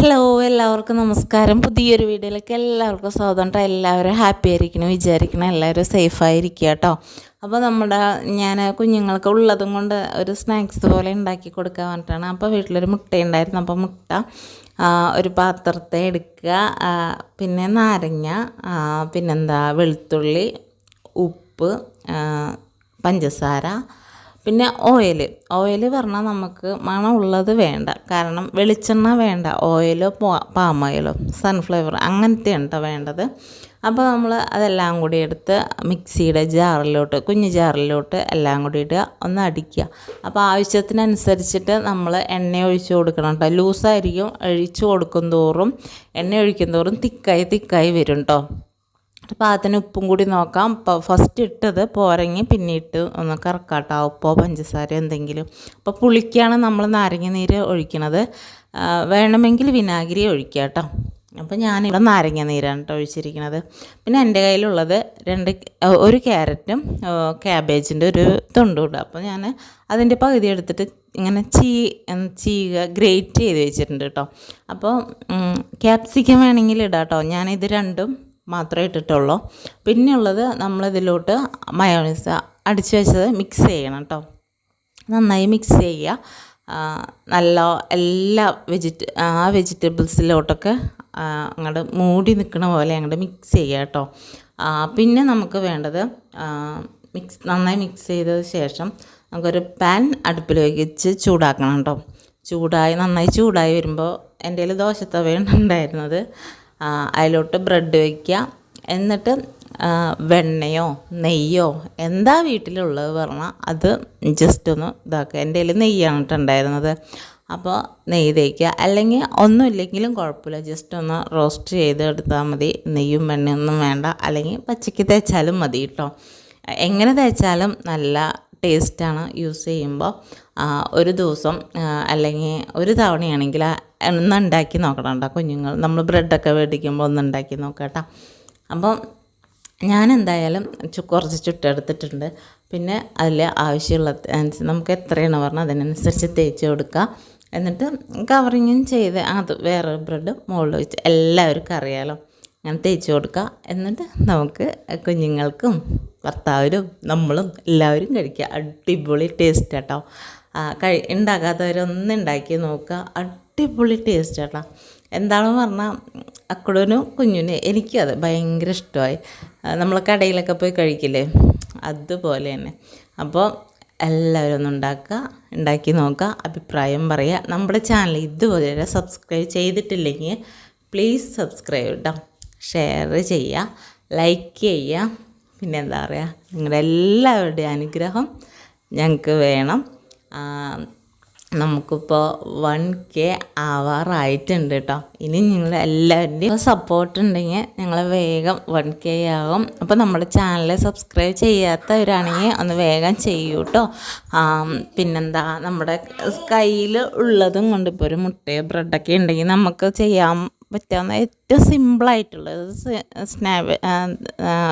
Hello എല്ലാവർക്കും നമസ്കാരം. പുതിയൊരു വീഡിയോയിലേക്ക് എല്ലാവർക്കും സ്വാഗതം കേട്ടോ. എല്ലാവരും ഹാപ്പി ആയിരിക്കണം വിചാരിക്കണം എല്ലാവരും സേഫായിരിക്കുക കേട്ടോ. അപ്പോൾ നമ്മുടെ ഞാൻ കുഞ്ഞുങ്ങൾക്ക് ഉള്ളതും കൊണ്ട് ഒരു സ്നാക്സ് പോലെ ഉണ്ടാക്കി കൊടുക്കാൻ പറഞ്ഞിട്ടാണ്. അപ്പോൾ വീട്ടിലൊരു മുട്ടയുണ്ടായിരുന്നു. അപ്പോൾ മുട്ട ഒരു പാത്രത്തെ എടുക്കുക. പിന്നെ നാരങ്ങ പിന്നെന്താ വെളുത്തുള്ളി ഉപ്പ് പഞ്ചസാര പിന്നെ ഓയിൽ. ഓയിൽ പറഞ്ഞാൽ നമുക്ക് മണമുള്ളത് വേണ്ട. കാരണം വെളിച്ചെണ്ണ വേണ്ട. ഓയിലോ പാം ഓയിലോ സൺഫ്ലവർ അങ്ങനത്തെ ഉണ്ടോ വേണ്ടത്. അപ്പോൾ നമ്മൾ അതെല്ലാം കൂടി എടുത്ത് മിക്സിയുടെ ജാറിലോട്ട് കുഞ്ഞു ജാറിലോട്ട് എല്ലാം കൂടി ഇടുക. ഒന്ന് അടിക്കുക. അപ്പോൾ ആവശ്യത്തിനനുസരിച്ചിട്ട് നമ്മൾ എണ്ണ ഒഴിച്ച് കൊടുക്കണം കേട്ടോ ലൂസായിരിക്കും ഒഴിച്ച് കൊടുക്കും തോറും എണ്ണ ഒഴിക്കും തോറും തിക്കായി തിക്കായി വരും കേട്ടോ പാകത്തിന് ഉപ്പും കൂടി നോക്കാം. ഫസ്റ്റ് ഇട്ടത് പോരങ്ങി പിന്നെ ഇട്ട് ഒന്ന് കറക്കാട്ടോ. ഉപ്പോ പഞ്ചസാര എന്തെങ്കിലും. അപ്പോൾ പുളിക്കാണ് നമ്മൾ നാരങ്ങ നീര് ഒഴിക്കണത്. വേണമെങ്കിൽ വിനാഗിരി ഒഴിക്കുക കേട്ടോ. അപ്പോൾ ഞാനിവിടെ നാരങ്ങ നീരാണ് കേട്ടോ ഒഴിച്ചിരിക്കുന്നത് പിന്നെ എന്റെ കയ്യിലുള്ളത് രണ്ട് ഒരു ക്യാരറ്റും ക്യാബേജിന്റെ ഒരു തൊണ്ടും ഇടും. അപ്പോൾ ഞാൻ അതിന്റെ പകുതി എടുത്തിട്ട് ഇങ്ങനെ ചീ ചീ ചീക ഗ്രേറ്റ് ചെയ്ത് വെച്ചിട്ടുണ്ട് കേട്ടോ അപ്പോൾ ക്യാപ്സിക്കം വേണമെങ്കിൽ ഇടാം കേട്ടോ ഞാനിത് രണ്ടും മാത്രമേ ഇട്ടിട്ടുള്ളൂ. പിന്നെയുള്ളത് നമ്മളിതിലോട്ട് മയോണൈസ് അടിച്ച് വെച്ചത് മിക്സ് ചെയ്യണം കേട്ടോ നന്നായി മിക്സ് ചെയ്യുക. നല്ല എല്ലാ വെജിറ്റ ആ വെജിറ്റബിൾസിലോട്ടൊക്കെ അങ്ങോട്ട് മൂടി നിൽക്കണ പോലെ അങ്ങോട്ട് മിക്സ് ചെയ്യുക കേട്ടോ പിന്നെ നമുക്ക് വേണ്ടത് മിക്സ് നന്നായി മിക്സ് ചെയ്തത് ശേഷം നമുക്കൊരു പാൻ അടുപ്പിൽ വെച്ച് ചൂടാക്കണം കേട്ടോ ചൂടായി നന്നായി ചൂടായി വരുമ്പോൾ എന്റെ കയ്യിൽ ദോശത്തവയാണ് ഉണ്ടായിരുന്നത് അതിലോട്ട് ബ്രെഡ് വയ്ക്കുക എന്നിട്ട് വെണ്ണയോ നെയ്യോ എന്താ വീട്ടിലുള്ളത് പറഞ്ഞാൽ അത് ജസ്റ്റ് ഒന്ന് ഇതാക്കുക എന്റെ കയ്യിൽ നെയ്യാണ് ഉണ്ടായിരുന്നത് അപ്പോൾ നെയ്യ് തേക്കുക അല്ലെങ്കിൽ ഒന്നുമില്ലെങ്കിലും കുഴപ്പമില്ല. ജസ്റ്റ് ഒന്ന് റോസ്റ്റ് ചെയ്ത് എടുത്താൽ മതി. നെയ്യും വെണ്ണയൊന്നും വേണ്ട. അല്ലെങ്കിൽ പച്ചയ്ക്ക് തേച്ചാലും മതി കേട്ടോ എങ്ങനെ തേച്ചാലും നല്ല ടേസ്റ്റാണ് യൂസ് ചെയ്യുമ്പോൾ ഒരു ദിവസം അല്ലെങ്കിൽ ഒരു തവണയാണെങ്കിൽ ഒന്ന് ഉണ്ടാക്കി നോക്കണം കേട്ടോ കുഞ്ഞുങ്ങൾ. നമ്മൾ ബ്രെഡൊക്കെ മേടിക്കുമ്പോൾ ഒന്ന് ഉണ്ടാക്കി നോക്കാം കേട്ടോ അപ്പം ഞാൻ എന്തായാലും കുറച്ച് ചുട്ടെടുത്തിട്ടുണ്ട്. പിന്നെ അതിൽ ആവശ്യമുള്ള നമുക്ക് എത്രയാണ് പറഞ്ഞാൽ അതിനനുസരിച്ച് തേച്ച് കൊടുക്കുക. എന്നിട്ട് കവറിങ്ങും ചെയ്ത് അത് വേറെ ബ്രെഡ് മുകളിൽ വെച്ച് എല്ലാവർക്കും അറിയാലോ. അങ്ങനെ തേച്ച് കൊടുക്കുക. എന്നിട്ട് നമുക്ക് കുഞ്ഞുങ്ങൾക്കും ഭർത്താവിനും നമ്മളും എല്ലാവരും കഴിക്കുക. അടിപൊളി ടേസ്റ്റ് കേട്ടോ കഴി ഉണ്ടാക്കാത്തവരൊന്നും ഉണ്ടാക്കി നോക്കുക. അടിപൊളി ടേസ്റ്റ് കേട്ടോ എന്താണെന്ന് പറഞ്ഞാൽ അക്കുടനും കുഞ്ഞുനും എനിക്കും അത് ഭയങ്കര ഇഷ്ടമായി. നമ്മൾ കടയിലൊക്കെ പോയി കഴിക്കില്ലേ? അതുപോലെ തന്നെ. അപ്പോൾ എല്ലാവരും ഒന്ന് ഉണ്ടാക്കുക ഉണ്ടാക്കി നോക്കുക അഭിപ്രായം പറയുക. നമ്മുടെ ചാനൽ ഇതുപോലെ സബ്സ്ക്രൈബ് ചെയ്തിട്ടില്ലെങ്കിൽ പ്ലീസ് സബ്സ്ക്രൈബ് കേട്ടോ ഷെയർ ചെയ്യുക ലൈക്ക് ചെയ്യുക. പിന്നെ എന്താ പറയുക നിങ്ങളുടെ എല്ലാവരുടെയും അനുഗ്രഹം ഞങ്ങൾക്ക് വേണം. നമുക്കിപ്പോൾ വൺ കെ ആവാറായിട്ടുണ്ട് കേട്ടോ ഇനി നിങ്ങൾ എല്ലാവരുടെയും സപ്പോർട്ട് ഉണ്ടെങ്കിൽ ഞങ്ങൾ വേഗം വൺ കെ ആകും. അപ്പോൾ നമ്മുടെ ചാനൽ സബ്സ്ക്രൈബ് ചെയ്യാത്തവരാണെങ്കിൽ ഒന്ന് വേഗം ചെയ്യൂ കേട്ടോ പിന്നെന്താ നമ്മുടെ കയ്യിൽ ഉള്ളതും കൊണ്ട് ഇപ്പോൾ ഒരു മുട്ടയോ ബ്രെഡൊക്കെ ഉണ്ടെങ്കിൽ നമുക്ക് ചെയ്യാൻ പറ്റാവുന്ന ഏറ്റവും സിമ്പിളായിട്ടുള്ള സ്നാ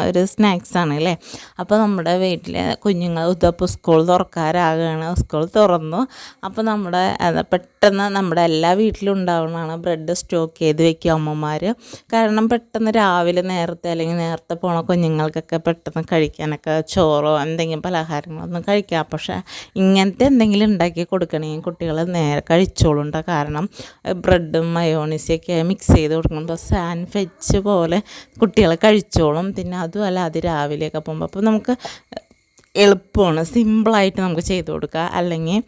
ഒരു സ്നാക്സാണ് അല്ലേ? അപ്പോൾ നമ്മുടെ വീട്ടിൽ കുഞ്ഞുങ്ങൾ ഇതപ്പോൾ സ്കൂൾ തുറക്കാറാകുകയാണ് സ്കൂൾ തുറന്നു. അപ്പോൾ നമ്മുടെ പെട്ടെന്ന് നമ്മുടെ എല്ലാ വീട്ടിലും ഉണ്ടാവുന്നതാണ് ബ്രെഡ് സ്റ്റോക്ക് ചെയ്ത് വെക്കും അമ്മമാർ കാരണം പെട്ടെന്ന് രാവിലെ നേരത്തെ അല്ലെങ്കിൽ നേരത്തെ പോണ കുഞ്ഞുങ്ങൾക്കൊക്കെ പെട്ടെന്ന് കഴിക്കാനൊക്കെ ചോറോ എന്തെങ്കിലും പലഹാരങ്ങളൊന്നും കഴിക്കാം. പക്ഷേ ഇങ്ങനത്തെ എന്തെങ്കിലും ഉണ്ടാക്കി കൊടുക്കണമെങ്കിൽ കുട്ടികൾ നേരെ കഴിച്ചോളുണ്ട കാരണം ബ്രെഡും മയോണീസൊക്കെ മിക്സ് ചെയ്ത് കൊടുക്കുമ്പോൾ സാൻഡ്വിച്ച് പോലെ കുട്ടികൾ കഴിച്ചോളും. പിന്നെ അതുമല്ല അത് രാവിലെയൊക്കെ പോകുമ്പോൾ അപ്പോൾ നമുക്ക് എളുപ്പമാണ് സിമ്പിളായിട്ട് നമുക്ക് ചെയ്ത് കൊടുക്കുക അല്ലെങ്കിൽ